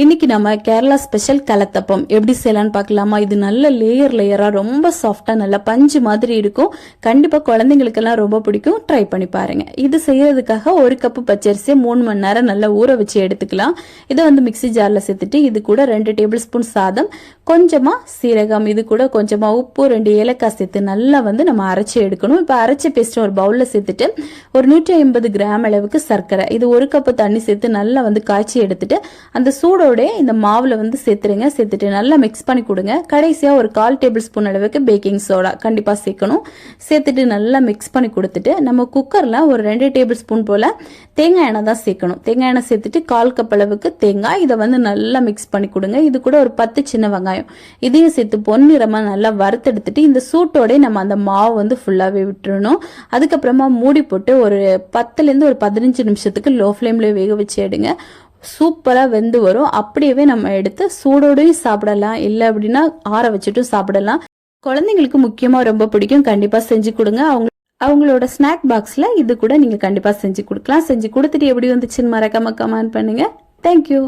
இன்னைக்கு நம்ம கேரளா ஸ்பெஷல் கலத்தப்பம் எப்படி செய்யலாம்னு பார்க்கலாமா? இது நல்ல லேயர் லேயரா ரொம்ப சாஃப்டா நல்ல பஞ்சு மாதிரி இருக்கும். கண்டிப்பா குழந்தைங்களுக்கெல்லாம் ரொம்ப பிடிக்கும். ட்ரை பண்ணி பாருங்க. இது செய்யறதுக்காக ஒரு கப்பு பச்சரிசியை மூணு மணி நேரம் நல்லா ஊற வச்சு எடுத்துக்கலாம். இதை வந்து மிக்ஸி ஜார்ல சேர்த்துட்டு இது கூட ரெண்டு டேபிள் ஸ்பூன் சாதம் கொஞ்சமா சீரகம் இது கூட கொஞ்சமா உப்பு ரெண்டு ஏலக்காய் சேர்த்து நல்லா வந்து நம்ம அரைச்சி எடுக்கணும். இப்போ அரைச்ச பேஸ்ட் ஒரு பவுல்ல சேர்த்துட்டு ஒரு நூற்றி ஐம்பது கிராம் அளவுக்கு சர்க்கரை. இது ஒரு கப்பு தண்ணி சேர்த்து நல்லா வந்து காய்ச்சி எடுத்துட்டு அந்த சூடோட இந்த மாவில் வந்து சேர்த்துருங்க. சேர்த்துட்டு நல்லா மிக்ஸ் பண்ணி கொடுங்க. கடைசியாக ஒரு கால் டேபிள் ஸ்பூன் அளவுக்கு பேக்கிங் சோடா கண்டிப்பாக சேர்க்கணும். சேர்த்துட்டு நல்லா மிக்ஸ் பண்ணி கொடுத்துட்டு நம்ம குக்கரில் ஒரு ரெண்டு டேபிள் ஸ்பூன் போல் தேங்காய் எண்ணெய் தான் சேர்க்கணும். தேங்காய் எண்ணெய் சேர்த்துட்டு கால் கப் அளவுக்கு தேங்காய். இதை வந்து நல்லா மிக்ஸ் பண்ணி கொடுங்க. இது கூட ஒரு பத்து சின்ன வெங்காயம். இதையும் சேர்த்து பொன்னிறமாக நல்லா வறுத்தெடுத்துட்டு இந்த சூட்டோட நம்ம அந்த மாவு வந்து ஃபுல்லாகவே விட்டுறணும். அதுக்கப்புறமா மூடி போட்டு ஒரு பத்துலேருந்து ஒரு பதினஞ்சு நிமிஷத்துக்கு லோ ஃப்ளேமில் வேக வச்சு எடுங்க. சூப்பராக வெந்து வரும். அப்படியே நம்ம எடுத்து சூடோடையும் சாப்பிடலாம். இல்லை அப்படின்னா ஆற வச்சுட்டும் சாப்பிடலாம். குழந்தைங்களுக்கு முக்கியமாக ரொம்ப பிடிக்கும். கண்டிப்பாக செஞ்சு கொடுங்க. அவங்க அவங்களோட ஸ்நாக் பாக்ஸில் இது கூட நீங்கள் கண்டிப்பாக செஞ்சு கொடுக்கலாம். செஞ்சு கொடுத்துட்டு எப்படி வந்துச்சுன்னு மறக்காம கமெண்ட் பண்ணுங்க. தேங்க்யூ